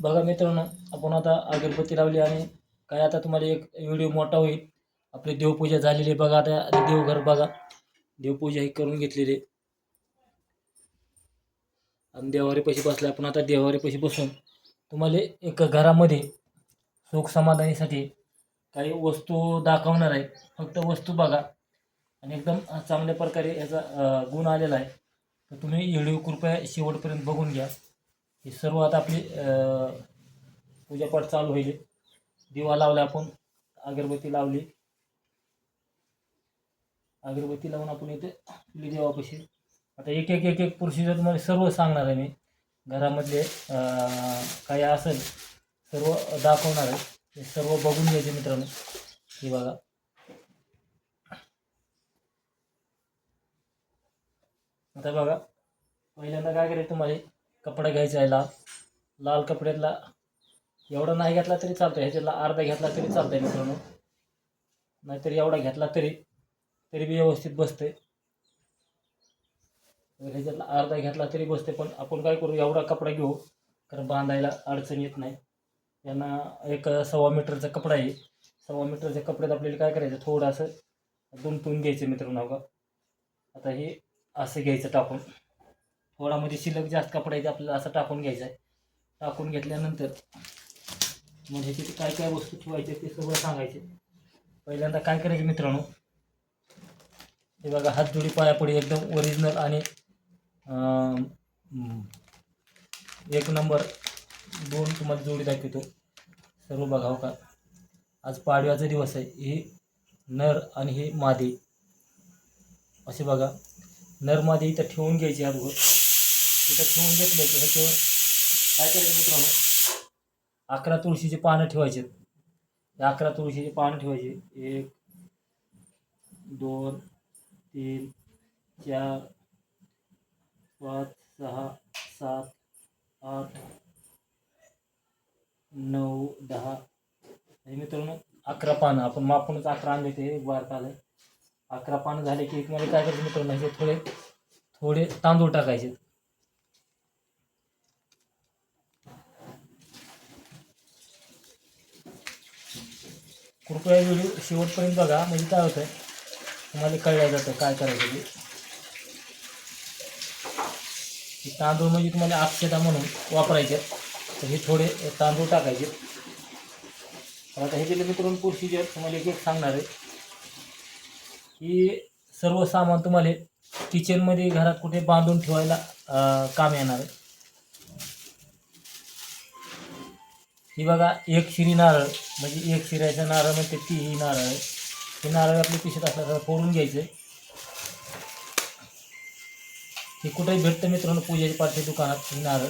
बघा मित्रांनो आपण आता अगरबत्ती लावली आणि काय आता तुम्हाला एक व्हिडिओ मोठा होईल. आपली देवपूजा झालेली आहे बघा आता आणि देवघर बघा. देवपूजा ही करून घेतलेली आहे. आणि देवारी पैसे बसले आपण आता देवारी पैसे बसून तुम्हाला एक घरामध्ये सुख समाधानीसाठी काही वस्तू दाखवणार आहे. फक्त वस्तू बघा. आणि एकदम चांगल्या प्रकारे याचा गुण आलेला आहे. तर तुम्ही व्हिडिओ कृपया शेवटपर्यंत बघून घ्या. ही सर्व आता आपली पूजापाठ चालू होईल. दिवा लावला आपण अगरबत्ती लावली. अगरबत्ती लावून आपण इथे आपली देवापाशी आता एक एक एक एक प्रोसिजर तुम्हाला सर्व सांगणार आहे मी. घरामधले काय असेल सर्व दाखवणार आहे. हे सर्व बघून घ्यायचे मित्रांनो. हे बघा. आता बघा पहिल्यांदा काय करायचं तुम्हाला? कपडा घ्यायचा आहे लाल. लाल कपड्यातला एवढा नाही घेतला तरी चालतो ह्याच्यातला अर्धा घेतला तरी चालतं आहे मित्रांनो. नाहीतर एवढा घेतला तरी तरी बी व्यवस्थित बसते ह्याच्यातला अर्धा घेतला तरी बसते पण आपण काय करू एवढा कपडा घेऊ कारण बांधायला अडचण येत नाही. यांना एक सव्वा मीटरचा कपडा आहे. सव्वा मीटरच्या कपड्यात आपल्याला काय करायचं थोडंसं दुमटून घ्यायचं मित्रांनो का आता हे असं घ्यायचं टाकून. फोडामध्ये शिल्लक जास्त कपडा आहे ते आपल्याला असं टाकून घ्यायचं आहे. टाकून घेतल्यानंतर मग तिथे काय काय वस्तू ठेवायचे ते सगळं सांगायचे पहिल्यांदा काय करायचं मित्रांनो? हे बघा हात जोडी पायापुढे एकदम ओरिजिनल आणि एक नंबर दोन तुम्हाला जोडी दाखवतो. सर्व बघावं हो का? आज पाडव्याचा दिवस आहे. हे नर आणि हे मादी. असे बघा. नर मादी इथं ठेवून घ्यायची अगोदर. इथं ठेवून घेतलं की ह्याच्यावर काय करायचं मित्रांनो? अकरा तुळशीची पानं ठेवायचे. अकरा तुळशीची पानं ठेवायची. एक दोन तीन चार पाच सहा सात आठ नऊ दहा. हे मित्रांनो अकरा पानं. आपण मापूनच अकरा आणले ते एक बार आलं अकरा पानं झाले की एक मध्ये काय करायचं मित्रांनो? हे थोडे थोडे तांदूळ टाकायचे. कृपया व्हिडिओ शेवटपर्यंत बघा. म्हणजे काय होतं तुम्हाला कळलं जातं काय करायचं ते. तांदूळ म्हणजे तुम्हाला आक्षता म्हणून वापरायचे. तर हे थोडे तांदूळ टाकायचे. तर आता हे दिले करून प्रोसिजर तुम्हाला एक एक सांगणार आहे. की सर्व सामान तुम्हाला किचनमध्ये घरात कुठे बांधून ठेवायला काम येणार आहे. ही बघा एक शिरी नारळ म्हणजे एक शिऱ्याचा नारळ म्हणते ती ही नारळ. आहे हे नारळ आपली पिशवीत असल्यासारखं फोडून घ्यायचं. हे कुठेही भेटतं मित्रांनो पूजेच्या पाठच्या दुकानात ही नारळ.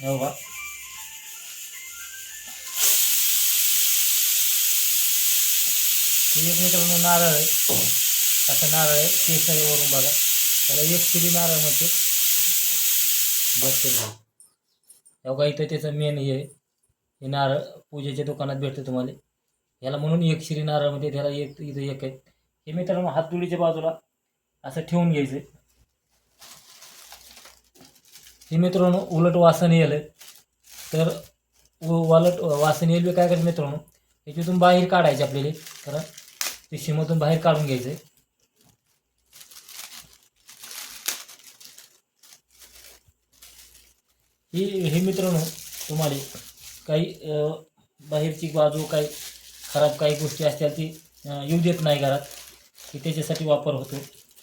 हे बघा. ही एक मित्रांनो नारळ आहे. असं नारळ आहे केसरीवरून बघा. त्याला एक शिरी नारळ म्हणते. बघते बघा इथं त्याचं मेन हे आहे. हे नारळ पूजेच्या दुकानात भेटतं तुम्हाला. ह्याला म्हणून एक श्री नारळ म्हणजे त्याला एक इथं एक आहे. हे मित्रांनो हातजुडीच्या बाजूला असं ठेवून घ्यायचं. हे मित्रांनो उलट वासन येलं. तर उ- उलट वासन येईल काय करायचं मित्रांनो? याच्यातून बाहेर काढायचे आपल्याला. कारण पिशवीमधून बाहेर काढून घ्यायचं. ही हे मित्रांनो तुम्हाला काही बाहेरची बाजू काही खराब काही गोष्टी असतील ती येऊ देत नाही घरात. की त्याच्यासाठी वापर होतो.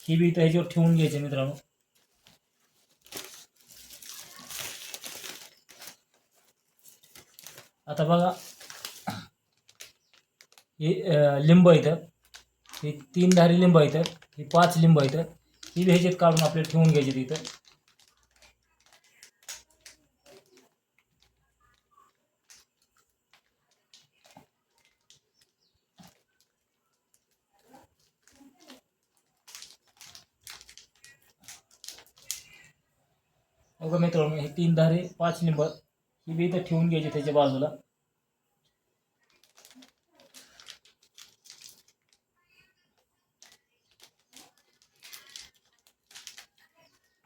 ही बी इथं ह्याच्यावर ठेवून घ्यायचे मित्रांनो. आता बघा हे लिंब इथं. हे तीन धारी लिंब इथं. ही पाच लिंब इथं. ही बी ह्याच्यात काढून आपल्याला ठेवून घ्यायची तिथं. बघा मित्रांनो हे तीन धारे पाच लिंब ही बी इथं ठेवून घ्यायची त्याच्या बाजूला.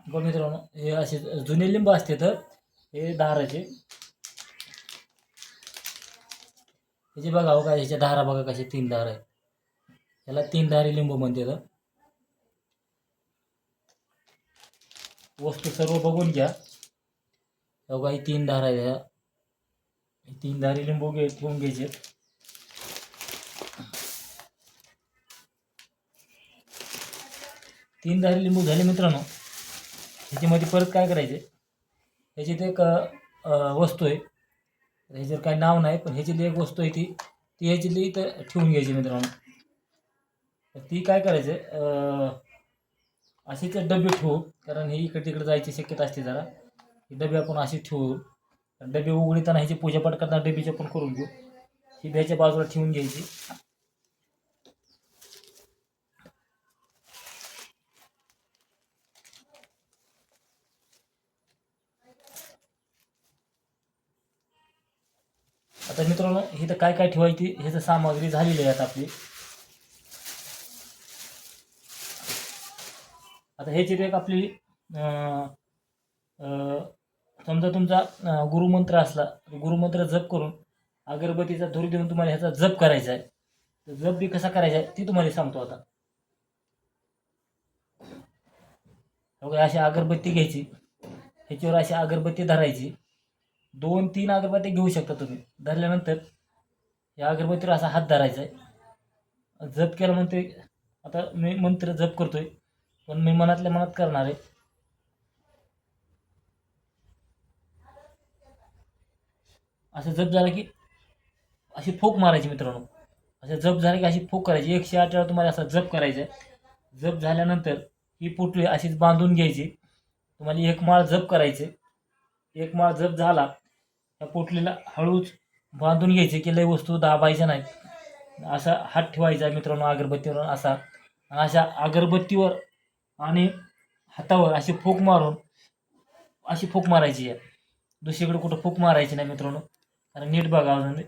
बघा मित्रांनो हे असे जुने लिंब असते तर हे धाराचे. ह्याचे बघा हो का ह्याच्या धारा बघा कसे तीन धार आहे ह्याला तीन धारे लिंब म्हणते तर. वस्तू सर्व बघून घ्या. बघा ही तीन धार आहेत ह्या तीन धारी लिंबू घे घेऊन घ्यायचे. तीन धारी लिंबू झाले मित्रांनो. ह्याच्यामध्ये परत काय करायचे? ह्याच्यात एक वस्तू आहे. ह्याच्यावर काही नाव नाही पण ह्याच्यातली एक वस्तू आहे ती. ती ह्याच्यातली इथं ठेवून घ्यायची मित्रांनो. ती काय करायचं? असेच डबे ठेवू कारण हे इकडे तिकडे जायची शक्यता असते जरा. हे डबे आपण असे ठेवू. डबे उघडताना ह्याची पूजापाठ करताना डबीचे पण करून घेऊ. ही ह्याच्या बाजूला ठेवून घ्यायची. आता मित्रांनो इथं काय काय ठेवायची ह्याचं सामग्री झालेली आहे आता आपली. आता ह्याची एक आपली समजा तुमचा गुरुमंत्र असला तर गुरुमंत्र जप करून अगरबत्तीचा धूर देऊन तुम्हाला ह्याचा जप करायचा आहे. तर जप बी कसा करायचा आहे ती तुम्हाला सांगतो आता. वगैरे अशी अगरबत्ती घ्यायची. ह्याच्यावर अशी अगरबत्ती धरायची. दोन तीन अगरबत्ती घेऊ शकता तुम्ही. धरल्यानंतर या अगरबत्तीवर असा हात धरायचा आहे. जप केल्यानंतर आता मी मंत्र जप करतोय. पण मी मनातल्या मनात करणार आहे. असं जप झालं की अशी फूक मारायची मित्रांनो. असं जप झालं की अशी फूक करायची. एकशे आठ वेळा तुम्हाला असा जप करायचा आहे. जप झाल्यानंतर ही पुटली अशीच बांधून घ्यायची. तुम्हाला एक माळ जप करायचे. एक माळ जप झाला त्या पोटलीला हळूच बांधून घ्यायचे की लय वस्तू दाबायच्या नाही असा हात ठेवायचा मित्रांनो अगरबत्तीवर असा. अशा अगरबत्तीवर आणि हातावर अशी फूक मारून अशी फूक मारायची आहे. दुसरीकडे कुठं फूक मारायची नाही मित्रांनो. कारण नीट बघा अजून.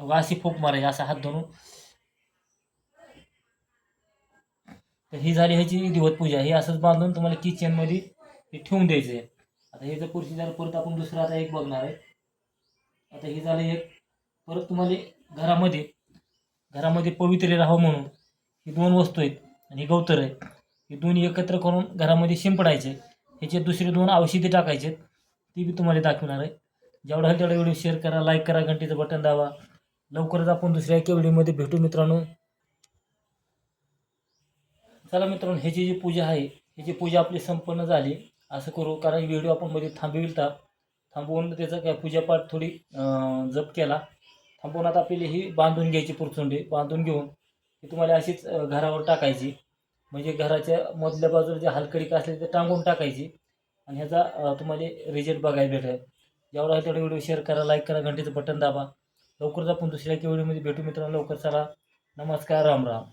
अगं अशी फूक मारायची असा हात धरून. तर ही झाली ह्याची दिवत पूजा. ही असंच बांधून तुम्हाला किचनमध्ये हे ठेवून द्यायचं आहे. आता हे जर पुरशी झालं परत आपण दुसरं आता एक बघणार आहे. आता हे झालं एक. परत तुम्हाला घरामध्ये घरामध्ये पवित्र राहावं म्हणून ही दोन वस्तू आहेत आणि गवतर आहे. हे दोन्ही एकत्र करून घरामध्ये शिंपडायचे ह्याचे दुसरे दोन औषधी टाकायचे ती बी तुम्हाला दाखवणार आहे. जेवढा होईल तेवढा व्हिडिओ शेअर करा लाईक करा घंटीचं बटन दाबा. लवकरच आपण दुसऱ्या एका व्हिडिओमध्ये भेटू मित्रांनो. चला मित्रांनो ह्याची जी पूजा आहे ह्याची पूजा आपली संपन्न झाली. असं करू कारण व्हिडिओ आपण मध्ये थांबविलता थांबवून त्याचं काय पूजापाठ थोडी जप केला. थांबवून आता आपली ही बांधून घ्यायची पुरचुंडी. बांधून घेऊन ती तुम्हाला अशीच घरावर टाकायची. म्हणजे घराच्या मधल्या बाजूला जे हलकडी असले ते टांगून टाकायची. आणि ह्याचा तुम्हाला रिझल्ट बघायला भेटेल. जेवढा आहे तेवढा व्हिडिओ शेअर करा लाईक करा घंटेचं बटन दाबा. लवकरच आपण दुसऱ्या एका व्हिडिओमध्ये भेटू मित्रांनो. लवकर चला. नमस्कार राम राम.